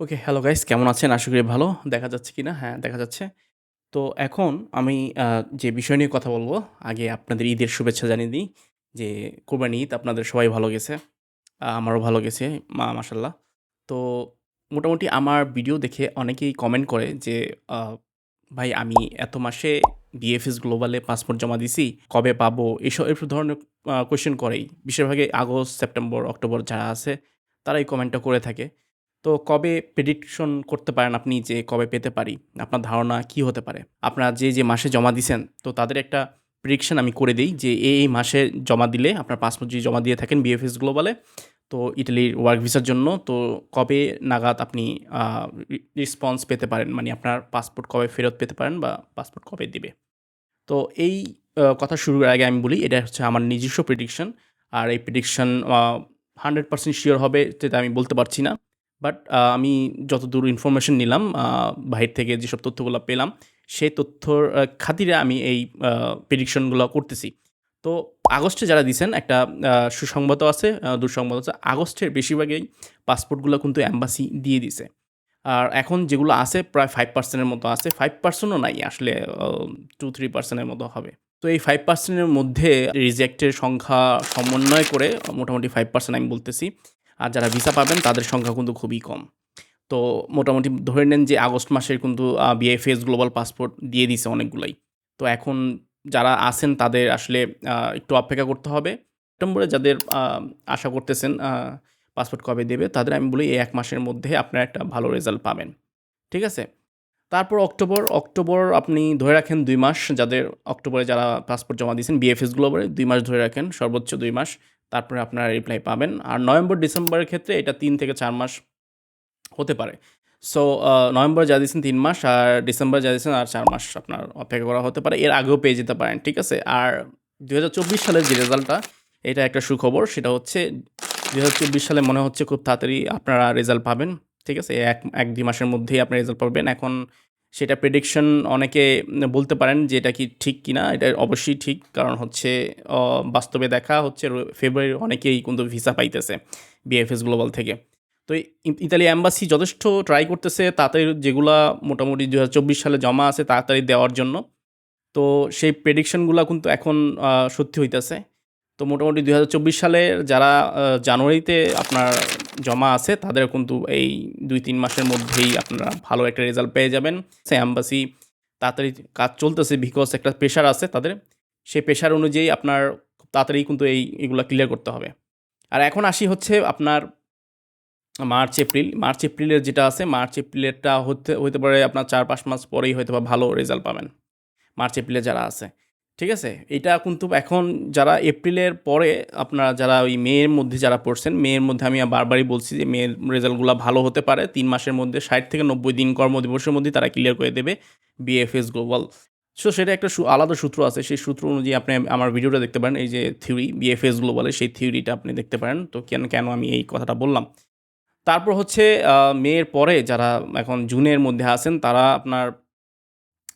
ওকে, hello guys কেমন আছেন? আশা করি ভালো। দেখা যাচ্ছে কিনা? হ্যাঁ, দেখা যাচ্ছে। তো এখন আমি যে বিষয় নিয়ে কথা বলব আগে আপনাদের ঈদের শুভেচ্ছা জানিয়ে দিই যে, কোরবানি ঈদ আপনাদের সবাই ভালো গেছে। আমারও ভালো গেছে মা মাশাআল্লাহ। তো মোটামুটি আমার ভিডিও দেখে অনেকেই কমেন্ট করে যে, "ভাই আমি এত মাসে বিএফএস গ্লোবালে পাসপোর্ট জমা দিছি, কবে পাবো?" এসব এসব ধরনের কোয়েশ্চেন করেই। বেশিরভাগই আগস্ট, সেপ্টেম্বর, অক্টোবর যারা আছে, তারা এই কমেন্টটা করে থাকে। তো কবে প্রেডিকশন করতে পারেন আপনি যে কবে পেতে পারি? আপনার ধারণা কি হতে পারে? আপনারা যে, যে মাসে জমা দিছেন, তো তাদের একটা প্রেডিকশন আমি করে দিই যে এই, মাসে জমা দিলে আপনার পাসপোর্ট যদি জমা দিয়ে থাকেন বিএফএস গ্লোবালে, তো ইটালির ওয়ার্ক ভিসার জন্য তো কবে নাগাদ আপনি রেসপন্স পেতে পারেন? মানে আপনার পাসপোর্ট কবে ফেরত পেতে পারেন বা পাসপোর্ট কবে দিবে? তো এই কথা শুরুর আগে আমি বলি এটা হচ্ছে আমার নিজস্ব প্রেডিকশন। আর এই প্রেডিকশন আ 100% সিওর হবে সেটা আমি বলতে পারছি না। বাট আ আমি যতদূর ইনফরমেশন নিলাম আ বাহির থেকে যেসব তথ্যগুলো পেলাম, সেই তথ্যর খাতিরে আমি এই আ প্রেডিকশনগুলা করতেছি। তো আগস্টে যারা দিছেন একটা আ সুসংবাদও আছে, দুঃসংবাদ আছে। আগস্টের বেশিরভাগই পাসপোর্টগুলো কিন্তু অ্যাম্বাসি দিয়ে দিছে। আর এখন যেগুলো আছে প্রায় ফাইভ পার্সেন্টের মতো আছে। ফাইভ পার্সেন্টও নাই আসলে টু থ্রি পার্সেন্টের মতো হবে। তো এই ফাইভ পার্সেন্টের মধ্যে রিজেক্টের সংখ্যা সমন্বয় করে মোটামুটি ফাইভ পার্সেন্ট আমি বলতেছি। আর যারা ভিসা পাবেন তাদের সংখ্যা কিন্তু খুবই কম। তো মোটামুটি ধরে নেন যে আগস্ট মাসের কিন্তু বিএফএস গ্লোবাল পাসপোর্ট দিয়ে দিছে অনেকগুলাই। তো এখন যারা আছেন তাদের আসলে একটু অপেক্ষা করতে হবে। সেপ্টেম্বরে যাদের আশা করতেছেন পাসপোর্ট কবে দেবে, তাদের আমি বলি এই ১ মাসের মধ্যে আপনারা একটা ভালো রেজাল্ট পাবেন। ঠিক আছে? তারপর অক্টোবর, অক্টোবর আপনি ধরে রাখেন দুই মাস যাদের অক্টোবরে যারা পাসপোর্ট জমা দিয়েছেন বিএফএস গ্লোবালে দুই মাস ধরে রাখেন, সর্বোচ্চ দুই মাস। তারপরে আপনারা রিপ্লাই পাবেন। আর নভেম্বর, ডিসেম্বরের ক্ষেত্রে এটা তিন থেকে চার মাস হতে পারে। সো নভেম্বর যা দিয়েছেন ৩ মাস আর ডিসেম্বর যা দিয়েছেন আর চার মাস আপনার অপেক্ষা করা হতে পারে। এর আগেও পেয়ে যেতে পারেন। ঠিক আছে? আর ২০২৪ সালের যে রেজাল্টটা, এটা একটা সুখবর। সেটা হচ্ছে ২০২৪ সালে মনে হচ্ছে খুব তাড়াতাড়ি আপনারা রেজাল্ট পাবেন। ঠিক আছে? এক ১-২ মাসের মধ্যেই আপনারা রেজাল্ট পাবেন। এখন সেটা প্রেডিকশন অনেকে বলতে পারেন যে এটা কি ঠিক কিনা? এটা অবশ্যই ঠিক। কারণ হচ্ছে বাস্তবে দেখা হচ্ছে, র ফেব্রুয়ারির অনেকেই কিন্তু ভিসা পাইতেছে বিএফএস গ্লোবাল থেকে। তো ইতালি অ্যাম্বাসি যথেষ্ট ট্রাই করতেছে তাড়াতাড়ি যেগুলা মোটামুটি ২০২৪ সালে জমা আছে, তাড়াতাড়ি দেওয়ার জন্য। তো সেই প্রেডিকশনগুলো কিন্তু এখন সত্যি হইতেছে। তো মোটামুটি ২০২৪ সালের যারা জানুয়ারিতে আপনার জমা আছে তাদের কিন্তু এই ২-৩ মাসের মধ্যেই আপনারা ভালো একটা রেজাল্ট পেয়ে যাবেন। সে এম্বাসি তাড়াতাড়ি কাজ চলতেছে বিকজ একটা প্রেশার আছে তাদের। সেই প্রেশার অনুযায়ী আপনার তাড়াতাড়ি কিন্তু এই এগুলো ক্লিয়ার করতে হবে। আর এখন আসি হচ্ছে আপনার মার্চ, এপ্রিল। মার্চ, এপ্রিলের যেটা আছে মার্চ, এপ্রিলেরটা হতে হইতে পারে আপনার ৪-৫ মাস পরেই হয়তোবা ভালো রেজাল্ট পাবেন। মার্চ, এপ্রিলে যারা আছে। ঠিক আছে? এটা কিন্তু এখন যারা এপ্রিলের পরে আপনারা যারা ওই মেয়ের মধ্যে যারা পড়ছেন, মেয়ের মধ্যে আমি বারবারই বলছি যে মেয়ের রেজাল্টগুলো ভালো হতে পারে। তিন মাসের মধ্যে ৬০ থেকে ৯০ দিন কর্মদিবসের মধ্যে তারা ক্লিয়ার করে দেবে বিএফএস গ্লোবাল। সো সেটা একটা আলাদা সূত্র আছে। সেই সূত্র অনুযায়ী আপনি আমার ভিডিওটা দেখতে পারেন। এই যে থিওরি বিএফএস গ্লোবালের সেই থিওরিটা আপনি দেখতে পারেন। তো কেন, কেন আমি এই কথাটা বললাম। তারপর হচ্ছে মেয়ের পরে যারা এখন জুনের মধ্যে আছেন তারা আপনার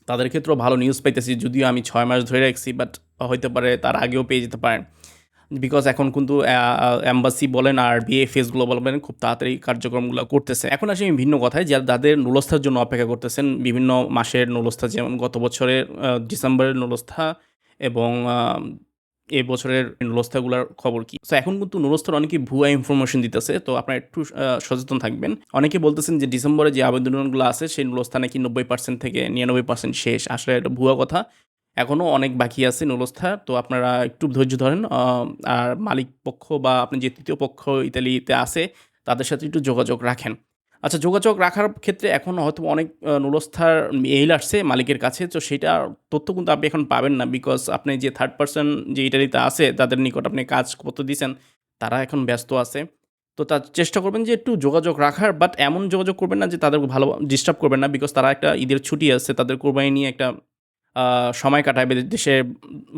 তাদের ক্ষেত্রেও ভালো নিউজ পাইতেছি। যদিও আমি ছয় মাস ধরে রাখছি বাট হইতে পারে তার আগেও পেয়ে যেতে পারেন। বিকজ এখন কিন্তু অ্যাম্বাসি বলেন আর বিএফএসগুলো বলবেন খুব তাড়াতাড়ি কার্যক্রমগুলো করতেছে। এখন আসি আমি ভিন্ন কথায়, যারা তাদের নুলস্থার জন্য অপেক্ষা করতেছেন, বিভিন্ন মাসের নুলস্থা, যেমন গত বছরের ডিসেম্বরের নুলস্থা এবং এ বছরের নুলস্থাগুলার খবর কি? তো এখন কিন্তু নুলস্থার অনেকেই ভুয়া ইনফরমেশন দিতেছে। তো আপনারা একটু সচেতন থাকবেন। অনেকে বলতেছেন যে ডিসেম্বরে যে আবেদনগুলো আছে, সেই নুলস্থা নাকি ৯০% থেকে ৯৯% শেষ। আসলে এটা ভুয়া কথা। এখনও অনেক বাকি আছে নুলস্থা। তো আপনারা একটু ধৈর্য ধরেন। আর মালিক পক্ষ বা আপনি যে তৃতীয় পক্ষ ইতালিতে আছে, তাদের সাথে একটু যোগাযোগ রাখেন। আচ্ছা যোগাযোগ রাখার ক্ষেত্রে এখন হয়তো অনেক নুরস্থার নুলস্থার মেইল আসছে মালিকের কাছে। তো সেটা তথ্য কিন্তু আপনি এখন পাবেন না। বিকজ আপনি যে থার্ড পারসন যে ইটালিতে আছে, তাদের নিকট আপনি কাজ করতে দিয়েছেন তারা এখন ব্যস্ত আছে। তো তার চেষ্টা করবেন যে একটু যোগাযোগ রাখার বাট এমন যোগাযোগ করবেন না যে তাদের ভালো ডিস্টার্ব করবেন না। বিকজ তারা একটা ঈদের ছুটি আছে। তাদের কোরবানি নিয়ে একটা সময় কাটায় দেশে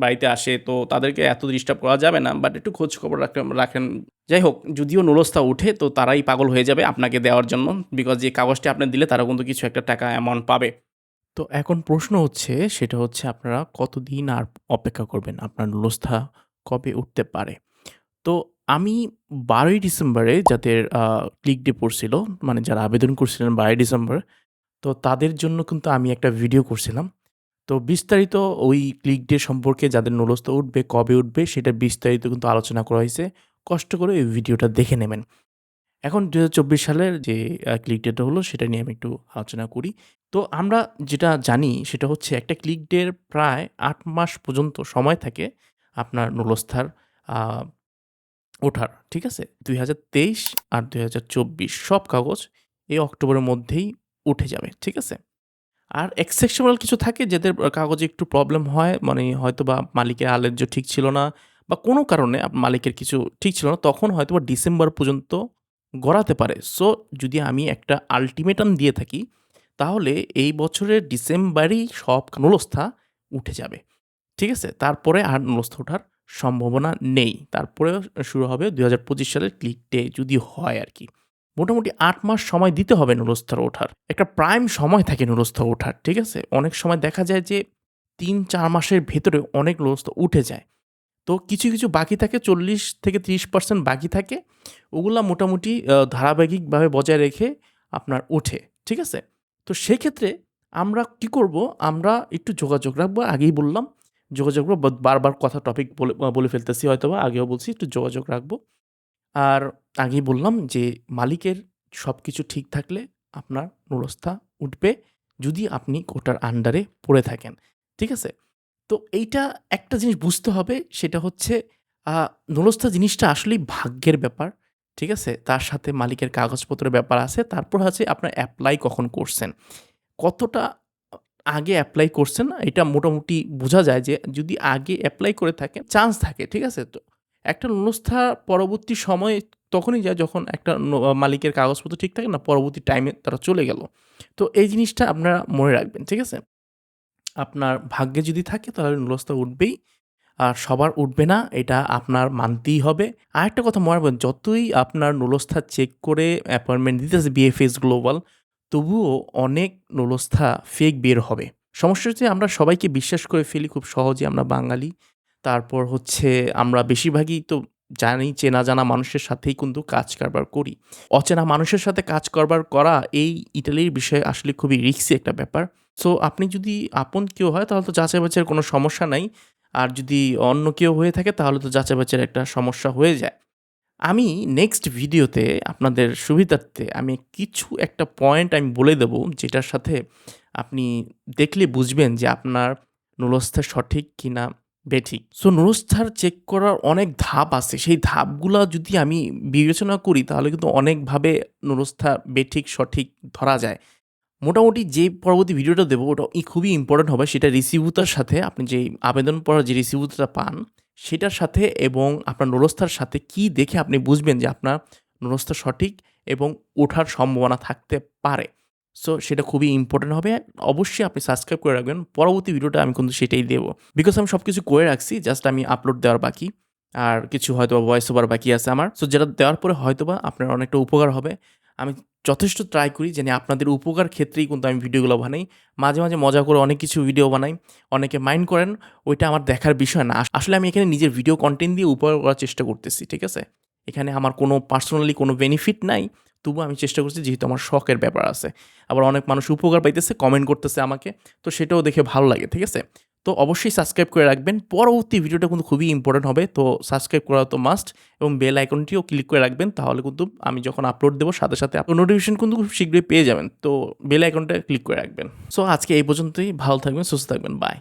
বাড়িতে আসে। তো তাদেরকে এত ডিস্টার্ব করা যাবে না। বাট একটু খোঁজ খবর রাখ রাখেন। যাই হোক যদিও নুলস্থা উঠে তো তারাই পাগল হয়ে যাবে আপনাকে দেওয়ার জন্য। বিকজ যে কাগজটি আপনি দিলে তারা কিন্তু কিছু একটা টাকা অ্যামাউন্ট পাবে। তো এখন প্রশ্ন হচ্ছে সেটা হচ্ছে আপনারা কতদিন আর অপেক্ষা করবেন? আপনার নুলস্থা কবে উঠতে পারে? তো আমি ১২ই ডিসেম্বরে যাদের ক্লিক ডে পড়ছিল, মানে যারা আবেদন করছিলেন ১২ই ডিসেম্বর, তো তাদের জন্য কিন্তু আমি একটা ভিডিও করছিলাম। তো বিস্তারিত ওই ক্লিক ডে সম্পর্কে যাদের নুলস্থ উঠবে, কবে উঠবে সেটা বিস্তারিত কিন্তু আলোচনা করা হয়েছে কষ্ট করে ওই ভিডিওটা দেখে নেবেন। এখন ২০২৪ সালের যে ক্লিক ডেটা হলো সেটা নিয়ে আমি একটু আলোচনা করি। তো আমরা যেটা জানি সেটা হচ্ছে একটা ক্লিক ডের প্রায় আট মাস পর্যন্ত সময় থাকে আপনার নুলস্থার ওঠার। ঠিক আছে? ২০২৩ আর ২০২৪ সব কাগজ এই অক্টোবরের মধ্যেই উঠে যাবে। ঠিক আছে? আর এক্সেপশনাল কিছু থাকে যাদের কাগজে একটু প্রবলেম হয়, মানে হয়তো বা মালিকের আলেজ্য ঠিক ছিল না বা কোনো কারণে মালিকের কিছু ঠিক ছিল না, তখন হয়তো বা ডিসেম্বর পর্যন্ত গড়াতে পারে। সো যদি আমি একটা আল্টিমেটাম দিয়ে থাকি, তাহলে এই বছরের ডিসেম্বরেই সব নুলস্থা উঠে যাবে। ঠিক আছে? তারপরে আর নুলস্থা ওঠার সম্ভাবনা নেই। তারপরে শুরু হবে ২০২৫ সালের ক্লিক ডে যদি হয় আরকি। মোটামুটি আট মাস সময় দিতে হবে নুলস্থার ওঠার। একটা প্রাইম সময় থাকে নুলস্থা ওঠার। ঠিক আছে? অনেক সময় দেখা যায় যে ৩-৪ মাসের ভেতরে অনেক নুলস্থা উঠে যায়। তো কিছু, কিছু বাকি থাকে ৪০ থেকে ৩০% বাকি থাকে। ওগুলা মোটামুটি ধারাবাহিকভাবে বজায় রেখে আপনার ওঠে। ঠিক আছে? তো সেক্ষেত্রে আমরা কি করব? আমরা একটু যোগাযোগ রাখব। আগেই বললাম যোগাযোগ। বারবার কথা টপিক বলে বলে ফেলতেছি হয়তোবা। আগেও বলছি একটু যোগাযোগ রাখব। আর আগেই বললাম যে মালিকের সবকিছু ঠিক থাকলে আপনার নুলস্থা উঠবে যদি আপনি ওটার আন্ডারে পড়ে থাকেন। ঠিক আছে? তো এইটা একটা জিনিস বুঝতে হবে, সেটা হচ্ছে, আ, নুলস্থা জিনিসটা আসলেই ভাগ্যের ব্যাপার। ঠিক আছে? তার সাথে মালিকের কাগজপত্রের ব্যাপার আছে। তারপর আছে আপনার অ্যাপ্লাই কখন করছেন। কতটা আগে অ্যাপ্লাই করছেন এটা মোটামুটি বোঝা যায় যে যদি আগে অ্যাপ্লাই করে থাকেন চান্স থাকে। ঠিক আছে? তো একটা নুলস্থা পরবর্তী সময়ে তখনই যায় যখন একটা মালিকের কাগজপত্র ঠিক থাকে না? পরবর্তী টাইমে তারা চলে গেল। তো এই জিনিসটা আপনারা মনে রাখবেন। ঠিক আছে? আপনার ভাগ্যে যদি থাকে তাহলে নুলস্থা উঠবেই। আর সবার উঠবে না এটা আপনার মানতেই হবে। আর একটা কথা মনে রাখবেন যতই আপনার নুলস্থা চেক করে অ্যাপয়েন্টমেন্ট দিতেছে বিএফএস গ্লোবাল, তবুও অনেক নুলস্থা ফেক বের হবে। সমস্যা হচ্ছে আমরা সবাইকে বিশ্বাস করে ফেলি খুব সহজে আমরা বাঙালি। তারপর হচ্ছে আমরা বেশিরভাগই তো জানি চেনা জানা মানুষের সাথেই কিন্তু কাজ কারবার করি। অচেনা মানুষের সাথে কাজ কারবার করা এই ইটালির বিষয়ে আসলে খুবই রিস্কি একটা ব্যাপার। সো আপনি যদি আপন কেউ হয় তাহলে তো যাচাই বাছাইয়ের কোনো সমস্যা নাই। আর যদি অন্য কেউ হয়ে থাকে তাহলে তো যাচাই বাছাইয়ের একটা সমস্যা হয়ে যায়। আমি নেক্সট ভিডিওতে আপনাদের সুবিধার্থে আমি কিছু একটা পয়েন্ট আমি বলে দেব যেটার সাথে আপনি দেখলে বুঝবেন যে আপনার নুলস্থা সঠিক কিনা বেঠিক। সো নুলস্থার চেক করার অনেক ধাপ আছে। সেই ধাপগুলা যদি আমি বিবেচনা করি, তাহলে কিন্তু অনেকভাবে নুলস্থা বেঠিক, সঠিক ধরা যায়। মোটামুটি যে পরবর্তী ভিডিওটা দেবো, ওটা খুবই ইম্পোর্টেন্ট হবে সেটা রিসিভুতার সাথে, আপনি যেই আবেদন পড়ার যে রিসিভুতাটা পান, সেটার সাথে এবং আপনার নুলস্থার সাথে কি দেখে আপনি বুঝবেন যে আপনার নুলস্থা সঠিক এবং ওঠার সম্ভাবনা থাকতে পারে। সো সেটা খুবই ইম্পোর্টেন্ট হবে। অবশ্যই আপনি সাবস্ক্রাইব করে রাখবেন। পরবর্তী ভিডিওটা আমি কিন্তু সেটাই দেব। বিকজ আমি সব কিছু করে রাখছি জাস্ট আমি আপলোড দেওয়ার বাকি। আর কিছু হয়তোবা ভয়েস ওভার বাকি আছে আমার। সো যেটা দেওয়ার পরে হয়তোবা আপনার অনেকটা উপকার হবে। আমি যথেষ্ট ট্রাই করি জানি আপনাদের উপকার ক্ষেত্রেই কিন্তু আমি ভিডিওগুলো বানাই। মাঝে, মাঝে মজা করে অনেক কিছু ভিডিও বানাই। অনেকে মাইন্ড করেন ওইটা আমার দেখার বিষয় না। আসলে আমি এখানে নিজের ভিডিও কন্টেন্ট দিয়ে উপকার করার চেষ্টা করতেছি। ঠিক আছে? এখানে আমার কোনো পার্সোনালি কোনো বেনিফিট নাই। তবুও আমি চেষ্টা করছি যেহেতু আমার শখের ব্যাপার আছে। আবার অনেক মানুষ উপকার পাইতেছে, কমেন্ট করতেছে আমাকে। তো সেটাও দেখে ভালো লাগে। ঠিক আছে? তো অবশ্যই সাবস্ক্রাইব করে রাখবেন। পরবর্তী ভিডিওটা কিন্তু খুবই ইম্পোর্টেন্ট হবে। তো সাবস্ক্রাইব করা তো মাস্ট এবং বেল আইকনটিও ক্লিক করে রাখবেন। তাহলে কিন্তু আমি যখন আপলোড দেবো সাথে, সাথে নোটিফিকেশন কিন্তু খুব শীঘ্রই পেয়ে যাবেন। তো বেল আইকনটা ক্লিক করে রাখবেন। সো আজকে এই পর্যন্তই। ভালো থাকবেন, সুস্থ থাকবেন। বাই।